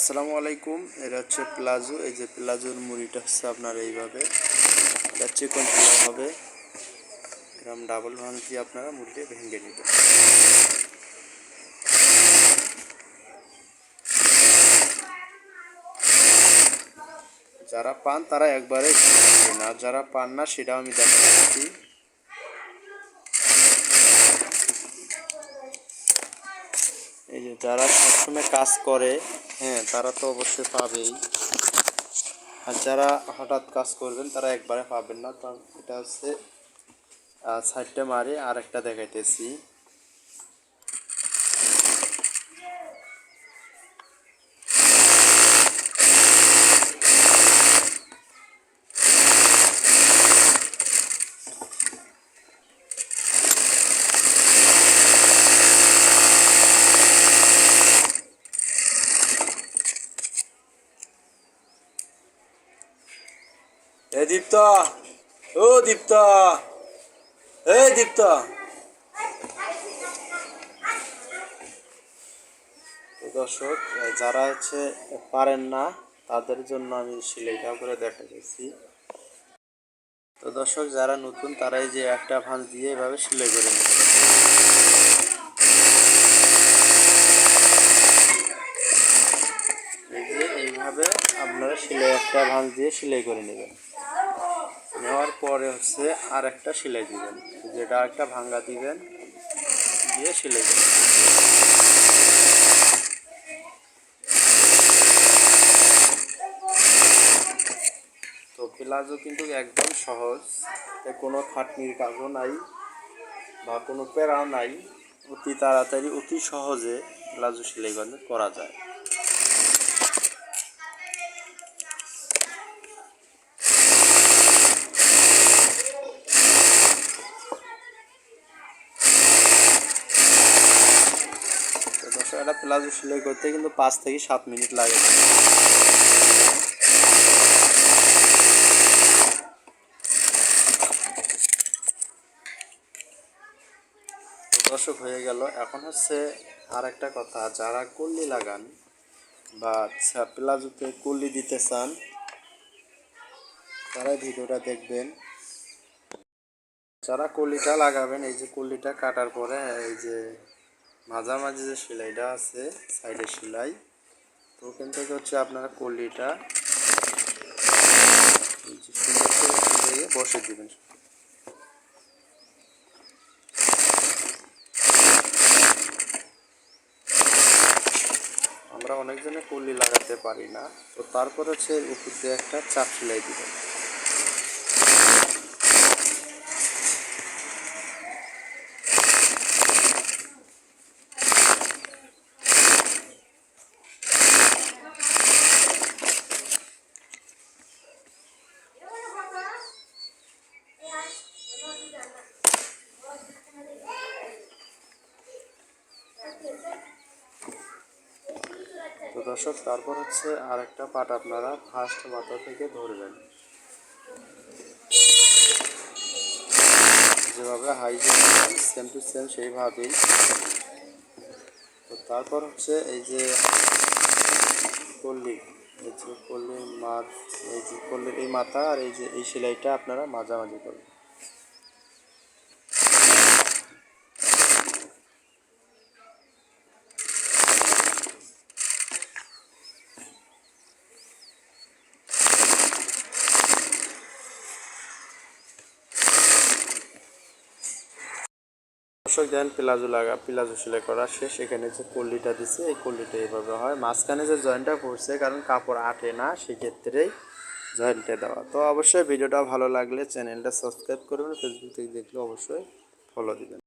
আসসালামু আলাইকুম, এটা হচ্ছে প্লাজো, এই যে প্লাজোর মুড়িটা হচ্ছে আপনার এইভাবে। এটা চিকন পোলা হবে? এরকম ডাবল ভাঁজ দিয়ে আপনারা মুড়িটা ভেঙে নেবেন। যারা পান তারা একবারে আর যারা পান না, সেটাও আমি দেখাচ্ছি। যারা সবসময় কাজ করে হ্যাঁ তারা তো অবশ্যই পাবেই। আর যারা হঠাৎ কাজ করবেন, তারা একবারে পাবেন না। তার এটা হচ্ছে সাইডটা মারি আর একটা দেখাইতেছি। দীপ্ত। ও দীপ্ত। এই দীপ্ত। দর্শক যারা হচ্ছে পারেন না, তাদের জন্য আমি সেলাইটা করে দেখা গেছি তো দর্শক, যারা নতুন, তারাই যে একটা ভাঁজ দিয়ে এভাবে সেলাই করে নেবে। এইভাবে আপনারা সেলাই, একটা ভাঁজ দিয়ে সেলাই করে নেবেন। নেওয়ার পরে হচ্ছে আর একটা সেলাই দিবেন। যেটা একটা ভাঙ্গা দিবেন, দিয়ে সেলাই করবেন তো প্লাজো কিন্তু একদম সহজ। কোনো খাটনির কাজও নাই বা কোনো প্যারাও নাই। অতি তাড়াতাড়ি, অতি সহজে প্লাজো সেলাই করা যায় তো দর্শক একটা প্লাজো সেলাই করতে কিন্তু পাঁচ থেকে সাত মিনিট লাগে। দর্শক, হয়ে গেল। এখন হচ্ছে আর একটা কথা, যারা কল্লি লাগান বা আচ্ছা প্লাজোতে কল্লি দিতে চান তারা ভিডিওটা দেখবেন। যারা কলিটা লাগাবেন, এই যে কলিটা কাটার পরে, এই যে মাঝামাঝি যে সেলাইটা আছে, সাইডে সেলাই, তো ওখান থেকে হচ্ছে আপনারা কলিটা সুন্দর করে বসে দিবেন। আমরা অনেকজনে কলি লাগাতে পারি না, তো তারপর হচ্ছে উপর দিয়ে একটা চাপ সেলাই দিবেন। দর্শক, তারপর হচ্ছে আরেকটা পাট আপনারা ফার্স্ট মাথা থেকে ধরবেন। যেভাবে হাই সেম টু সেম সেইভাবেই। তো তারপর হচ্ছে এই যে কল্লি, এই যে কল্লির মাছ এই যে কল্লির এই মাথা আর এই যে এই সেলাইটা আপনারা মাঝামাঝি করবেন। দর্শক দেন প্লাজো লাগা, প্লাজো সেলাই করা শেষ। এখানে যে কল্লিটা দিছে, এই কল্লিটা এইভাবে হয়। মাঝখানে যে জয়েন্টটা করছে কারণ কাপড় আটে না, সেক্ষেত্রেই জয়েন্টে দেওয়া। তো অবশ্যই ভিডিওটা ভালো লাগলে চ্যানেলটা সাবস্ক্রাইব করবেন ফেসবুক থেকে দেখলে অবশ্যই ফলো দিবেন।